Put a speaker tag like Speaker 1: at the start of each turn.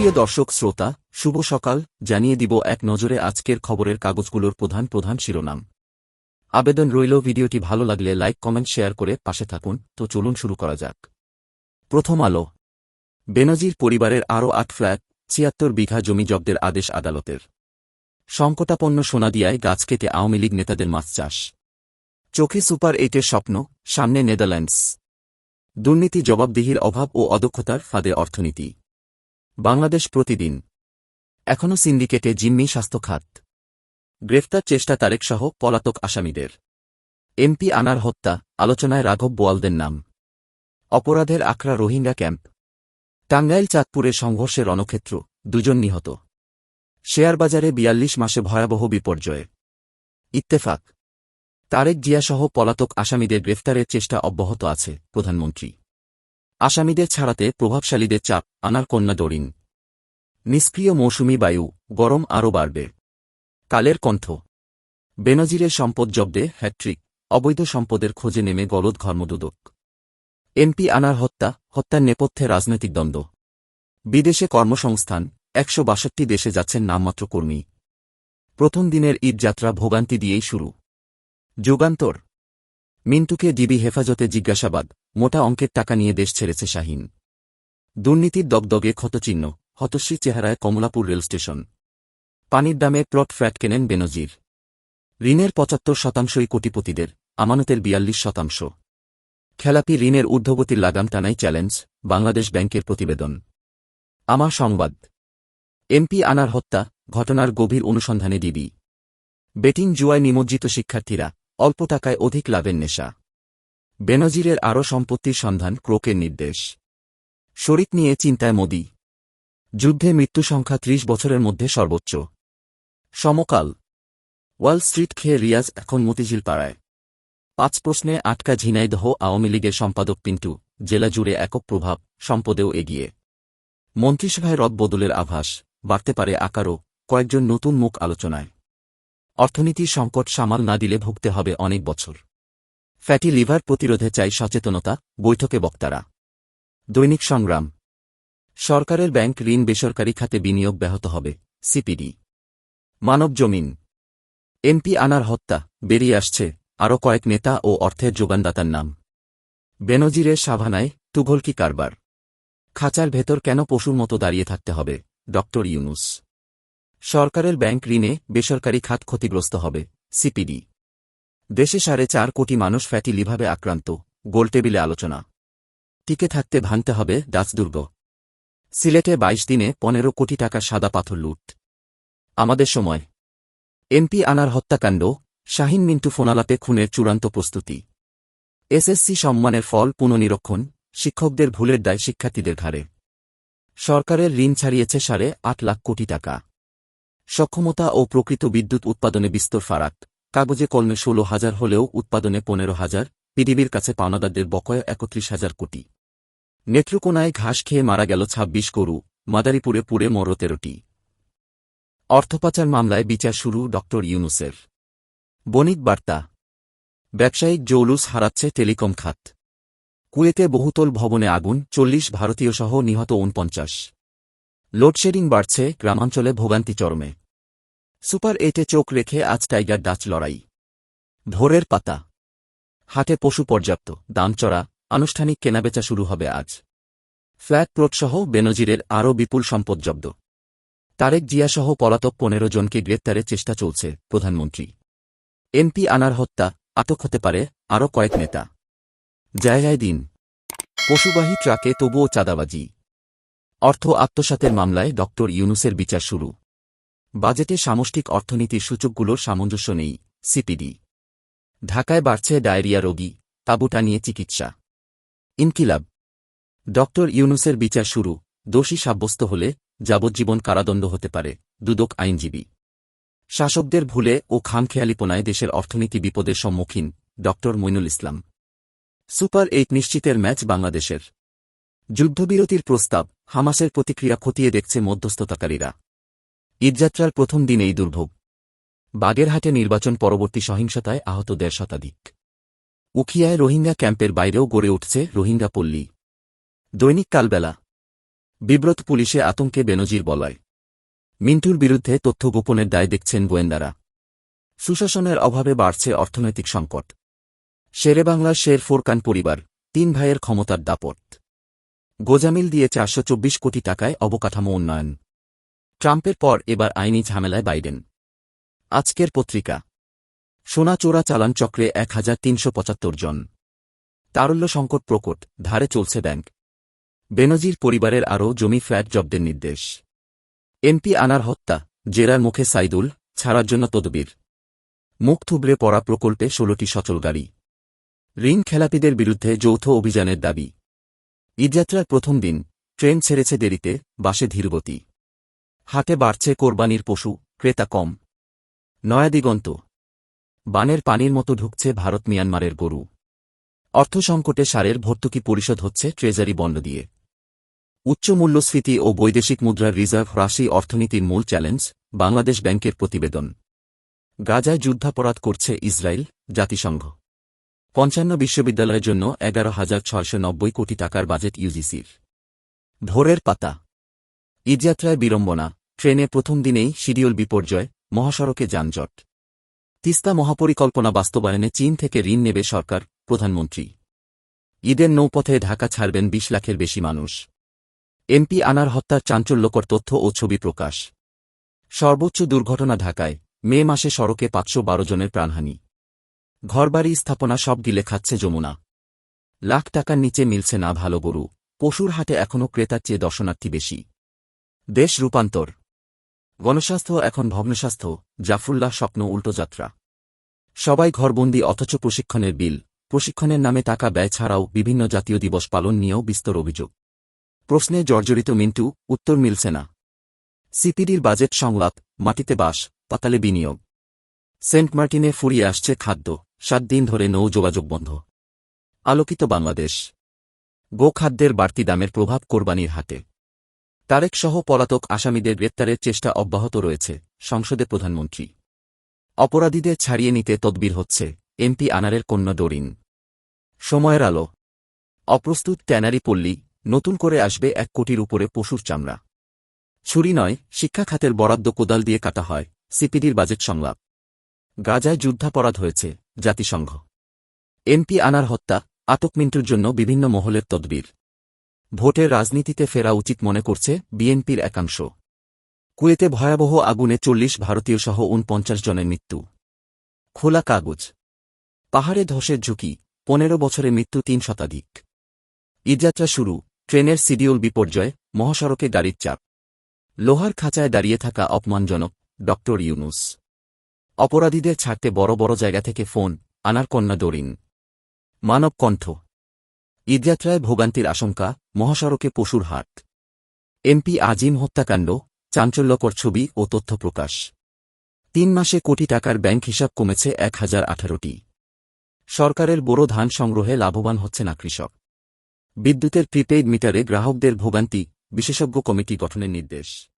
Speaker 1: সুপ্রিয় দর্শক, শ্রোতা, শুভ সকাল, জানিয়ে দিব এক নজরে আজকের খবরের কাগজগুলোর প্রধান প্রধান শিরোনাম। আবেদন রইল, ভিডিওটি ভালো লাগলে লাইক, কমেন্ট, শেয়ার করে পাশে থাকুন। তো চলুন শুরু করা যাক। প্রথম আলো। বেনজির পরিবারের আরও আট ফ্ল্যাট, ছিয়াত্তর বিঘা জমি জব্দের আদেশ আদালতের। সংকটাপন্ন সোনাদিয়ায় গাছ কেটে আওয়ামী লীগ নেতাদের মাছ চাষ। চোখে সুপার এইটের স্বপ্ন, সামনে নেদারল্যান্ডস। দুর্নীতি, জবাবদিহির অভাব ও অদক্ষতার ফাঁদে অর্থনীতি। বাংলাদেশ প্রতিদিন। এখনও সিন্ডিকেটে জিম্মি স্বাস্থ্য খাত গ্রেফতার চেষ্টা তারেকসহ পলাতক আসামিদের। এমপি আনার হত্যা, আলোচনায় রাঘব বোয়ালদের নাম। অপরাধের আখড়া রোহিঙ্গা ক্যাম্প। টাঙ্গাইল চাঁদপুরে সংঘর্ষের রণক্ষেত্র, দুজন নিহত। শেয়ারবাজারে বিয়াল্লিশ মাসে ভয়াবহ বিপর্যয়। ইত্তেফাক। তারেক জিয়াসহ পলাতক আসামিদের গ্রেফতারের চেষ্টা অব্যাহত আছে, প্রধানমন্ত্রী। আসামিদের ছাড়াতে প্রভাবশালীদের চাপ, আনার কন্যা ডরিন নিষ্ক্রিয় মৌসুমি বায়ু, গরম আরও বাড়বে। কালের কণ্ঠ। বেনজিরের সম্পদ জব্দে হ্যাট্রিক অবৈধ সম্পদের খোঁজে নেমে গলদ ঘর্মদুদক। এমপি আনার হত্যা, হত্যার নেপথ্যে রাজনৈতিক দ্বন্দ্ব। বিদেশে কর্মসংস্থান, একশো বাষট্টি দেশে যাচ্ছেন নামমাত্র কর্মী। প্রথম দিনের ঈদযাত্রা ভোগান্তি দিয়েই শুরু। যুগান্তর। মিন্টুকে ডিবি হেফাজতে জিজ্ঞাসাবাদ, মোটা অঙ্কের টাকা নিয়ে দেশ ছেড়েছে শাহিন। দুর্নীতির দগদগে ক্ষতচিহ্ন, হতশ্রী চেহারায় কমলাপুর রেল স্টেশন। পানির দামে প্লট ফ্ল্যাট কেনেন বেনজির। ঋণের পঁচাত্তর শতাংশই কোটিপতিদের, আমানতের বিয়াল্লিশ শতাংশ। খেলাপি ঋণের ঊর্ধ্বগতির লাগাম টানাই চ্যালেঞ্জ, বাংলাদেশ ব্যাংকের প্রতিবেদন। আমার সংবাদ। এমপি আনার হত্যা, ঘটনার গভীর অনুসন্ধানে ডিবি। বেটিং জুয়ায় নিমজ্জিত শিক্ষার্থীরা অল্প টাকায় অধিক লাভের নেশা। বেনজিরের আরও সম্পত্তির সন্ধান ক্রোকের নির্দেশ। শরিক নিয়ে চিন্তায় মোদি। যুদ্ধে মৃত্যু সংখ্যা ত্রিশ বছরের মধ্যে সর্বোচ্চ। সমকাল। ওয়াল স্ট্রিট খেয়ে রিয়াজ এখন মতিঝিল পাড়ায়। পাঁচ প্রশ্নে আটকা ঝিনাইদহ আওয়ামী লীগের সম্পাদক পিন্টু, জেলা জুড়ে একক প্রভাব, সম্পদেও এগিয়ে। মন্ত্রিসভায় রদবদলের আভাস, বাড়তে পারে আকারও, কয়েকজন নতুন মুখ আলোচনায়। অর্থনীতির সংকট সামাল না দিলে ভুগতে হবে অনেক বছর। ফ্যাটি লিভার প্রতিরোধে চাই সচেতনতা, বৈঠকে বক্তারা। দৈনিক সংগ্রাম। সরকারের ব্যাংক ঋণ বেসরকারি খাতে বিনিয়োগ ব্যাহত হবে, সিপিডি। মানব জমিন। এমপি আনার হত্যা, বেরিয়ে আসছে, আরও কয়েক নেতা ও অর্থের যোগানদাতার নাম। বেনজিরের সাভানায় তুঘলকি কারবার। খাঁচার ভেতর কেন পশুর মতো দাঁড়িয়ে থাকতে হবে ড ইউনুস। সরকারের ব্যাংক ঋণে বেসরকারি খাত ক্ষতিগ্রস্ত হবে, সিপিডি। দেশে সাড়ে চার কোটি মানুষ ফ্যাটি লিভাবে আক্রান্ত, গোলটেবিলে আলোচনা। টিকে থাকতে ভাঙতে হবে ডাচদুর্গ সিলেটে ২২ দিনে পনেরো কোটি টাকা সাদা পাথর লুট। আমাদের সময়। এমপি আনার হত্যাকাণ্ড, শাহিন মিন্টু ফোনালাপে খুনের চূড়ান্ত প্রস্তুতি। এসএসসি সম্মানের ফল পুনঃনিরক্ষণ, শিক্ষকদের ভুলের দায় শিক্ষার্থীদের ঘাড়ে। সরকারের ঋণ ছাড়িয়েছে সাড়ে আট লাখ কোটি টাকা। সক্ষমতা ও প্রকৃত বিদ্যুৎ উৎপাদনে বিস্তর ফারাক। কাগজে কলমে ষোলো হাজার হলেও উৎপাদনে পনেরো হাজার পিডিবির কাছে পাওনাদারদের বকয় একত্রিশ হাজার কোটি। নেত্রকোনায় ঘাস খেয়ে মারা গেল ২৬ গরু, মাদারীপুরে পুড়ে মর তেরোটি। অর্থপাচার মামলায় বিচার শুরু ড ইউনুসের। বণিক বার্তা। ব্যবসায়িক জৌলুস হারাচ্ছে টেলিকম খাত। কুয়েতে বহুতল ভবনে আগুন, চল্লিশ ভারতীয় সহ নিহত উনপঞ্চাশ লোডশেডিং বাড়ছে, গ্রামাঞ্চলে ভোগান্তি চরমে। সুপার এইটে চোখ রেখে আজ টাইগার ডাচ লড়াই। ভোরের পাতা। হাটে পশু পর্যাপ্ত দাম চড়া, আনুষ্ঠানিক কেনাবেচা শুরু হবে আজ। ফ্ল্যাট প্লটসহ বেনজিরের আরও বিপুল সম্পদ জব্দ। তারেক জিয়াসহ পলাতক পনেরো জনকে গ্রেপ্তারের চেষ্টা চলছে প্রধানমন্ত্রী। এমপি আনার হত্যা, আটক হতে পারে আরও কয়েক নেতা। জায়গায় দিন। পশুবাহী ট্রাকে তবুও চাঁদাবাজি। অর্থ আত্মসাতের মামলায় ড ইউনুসের বিচার শুরু। বাজেটে সামষ্টিক অর্থনীতির সূচকগুলোর সামঞ্জস্য নেই, সিপিডি। ঢাকায় বাড়ছে ডায়রিয়া রোগী, তাবুটা নিয়ে চিকিৎসা। ইনকিলাব। ড ইউনুসের বিচার শুরু, দোষী সাব্যস্ত হলে যাবজ্জীবন কারাদণ্ড হতে পারে, দুদক আইনজীবী। শাসকদের ভুলে ও খামখেয়ালিপনায় দেশের অর্থনীতি বিপদের সম্মুখীন ড মইনুল ইসলাম। সুপার এইট নিশ্চিতের ম্যাচ বাংলাদেশের। যুদ্ধবিরতির প্রস্তাব, হামাসের প্রতিক্রিয়া খতিয়ে দেখছে মধ্যস্থতাকারীরা। ঈদযাত্রার প্রথম দিনেই দুর্ভোগ। বাগেরহাটে নির্বাচন পরবর্তী সহিংসতায় আহত দেড় শতাধিক। উখিয়ায় রোহিঙ্গা ক্যাম্পের বাইরেও গড়ে উঠছে রোহিঙ্গা পল্লী। দৈনিক কালবেলা। বিব্রত পুলিশে আতঙ্কে বেনজির বলয়। মিন্টুর বিরুদ্ধে তথ্য গোপনের দায় দেখছেন গোয়েন্দারা। সুশাসনের অভাবে বাড়ছে অর্থনৈতিক সংকট। শেরেবাংলার শের ফোরকান পরিবার, তিন ভাইয়ের ক্ষমতার দাপট। গোজামিল দিয়ে চারশো চব্বিশ কোটি টাকায় অবকাঠামো উন্নয়ন। ট্রাম্পের পর এবার আইনি ঝামেলায় বাইডেন। আজকের পত্রিকা। সোনা চোরা চালান চক্রে এক হাজার তিনশো পঁচাত্তর জন। তারল্য সংকট প্রকট, ধারে চলছে ব্যাংক। বেনজির পরিবারের আরও জমি ফ্ল্যাট জব্দের নির্দেশ। এমপি আনার হত্যা, জেরার মুখে সাইদুল, ছাড়ার জন্য তদবির। মুখ থুবড়ে পড়া প্রকল্পে ষোলোটি সচল গাড়ি। ঋণ খেলাপিদের বিরুদ্ধে যৌথ অভিযানের দাবি। ঈদযাত্রার প্রথম দিন, ট্রেন ছেড়েছে দেরিতে, বাসে ধীরগতি। হাটে বাড়ছে কোরবানির পশু, ক্রেতা কম। নয়াদিগন্ত, বানের পানির মতো ঢুকছে ভারত মিয়ানমারের গরু। অর্থ সংকটে সারের ভর্তুকি পরিশোধ হচ্ছে ট্রেজারি বন্ড দিয়ে। উচ্চ মূল্যস্ফীতি ও বৈদেশিক মুদ্রার রিজার্ভ হ্রাসই অর্থনীতির মূল চ্যালেঞ্জ, বাংলাদেশ ব্যাংকের প্রতিবেদন। গাজায় যুদ্ধাপরাধ করছে ইসরায়েল, জাতিসংঘ। পঞ্চান্ন বিশ্ববিদ্যালয়ের জন্য এগারো হাজার ছয়শো কোটি টাকার বাজেট ইউজিসির। ভোরের পাতা। ঈদযাত্রায় বিড়ম্বনা। ট্রেনে প্রথম দিনেই শিডিউল বিপর্যয়, মহাসড়কে যানজট। তিস্তা মহাপরিকল্পনা বাস্তবায়নে চীন থেকে ঋণ নেবে সরকার, প্রধানমন্ত্রী। ঈদের নৌপথে ঢাকা ছাড়বেন বিশ লাখের বেশি মানুষ। এমপি আনার হত্যার চাঞ্চল্যকর তথ্য ও ছবি প্রকাশ। সর্বোচ্চ দুর্ঘটনা ঢাকায়, মে মাসে সড়কে পাঁচশো বারো জনের প্রাণহানি। ঘরবাড়ি স্থাপনা সব গিলে খাচ্ছে যমুনা। লাখ টাকার নিচে মিলছে না ভালো গরু, পশুর হাটে এখনও ক্রেতার চেয়ে দর্শনার্থী বেশি। দেশ রূপান্তর গণস্বাস্থ্য এখন ভগ্নস্বাস্থ্য, জাফরুল্লাহ স্বপ্ন উল্টোযাত্রা সবাই ঘরবন্দি অথচ প্রশিক্ষণের বিল, প্রশিক্ষণের নামে টাকা ব্যয় ছাড়াও বিভিন্ন জাতীয় দিবস পালন নিয়েও বিস্তর অভিযোগ। প্রশ্নে জর্জরিত মিন্টু, উত্তর মিলছে না। সিপিডির বাজেট সংলাপ, মাটিতে বাস, পাতালে বিনিয়োগ। সেন্ট মার্টিনে ফুরিয়ে আসছে খাদ্য, সাত দিন ধরে নৌ যোগাযোগ বন্ধ। আলোকিত বাংলাদেশ। গোখাদ্যের বাড়তি দামের প্রভাব কোরবানির হাটে। তারেক সহ পলাতক আসামিদের গ্রেপ্তারের চেষ্টা অব্যাহত রয়েছে, সংসদে প্রধানমন্ত্রী। অপরাধীদের ছাড়িয়ে নিতে তদবির হচ্ছে, এমপি আনারের কন্যা ডোরিন। সময়ের আলো। অপ্রস্তুত ট্যানারি পল্লী, নতুন করে আসবে এক কোটির উপরে পশুর চামড়া। ছুরি নয়, শিক্ষা খাতের বরাদ্দ কোদাল দিয়ে কাটা হয়, সিপিডির বাজেট সংলাপ। গাজায় যুদ্ধাপরাধ হয়েছে, জাতিসংঘ। এমপি আনার হত্যা, আটক মিন্টুর জন্য বিভিন্ন মহলের তদবির। ভোটের রাজনীতিতে ফেরা উচিত মনে করছে বিএনপির একাংশ। কুয়েতে ভয়াবহ আগুনে চল্লিশ ভারতীয় সহ উনপঞ্চাশ জনের মৃত্যু। খোলা কাগজ। পাহাড়ে ধসের ঝুঁকি, পনেরো বছরে মৃত্যু তিন শতাধিক। ঈদযাত্রা শুরু, ট্রেনের সিডিউল বিপর্যয়, মহাসড়কে গাড়ির চাপ। লোহার খাঁচায় দাঁড়িয়ে থাকা অপমানজনক ড ইউনুস। অপরাধীদের ছাড়তে বড় বড় জায়গা থেকে ফোন, আনার কন্যা দরিন। মানব কণ্ঠ ঈদযাত্রায় ভোগান্তির আশঙ্কা, মহাসড়কে পশুর হাট। এমপি আজিম হত্যাকাণ্ড, চাঞ্চল্যকর ছবি ও তথ্য প্রকাশ। তিন মাসে কোটি টাকার ব্যাংক হিসাব কমেছে এক হাজার আঠারোটি। সরকারের বড় ধান সংগ্রহে লাভবান হচ্ছে না কৃষক। বিদ্যুতের প্রিপেইড মিটারে গ্রাহকদের ভোগান্তি, বিশেষজ্ঞ কমিটি গঠনের নির্দেশ।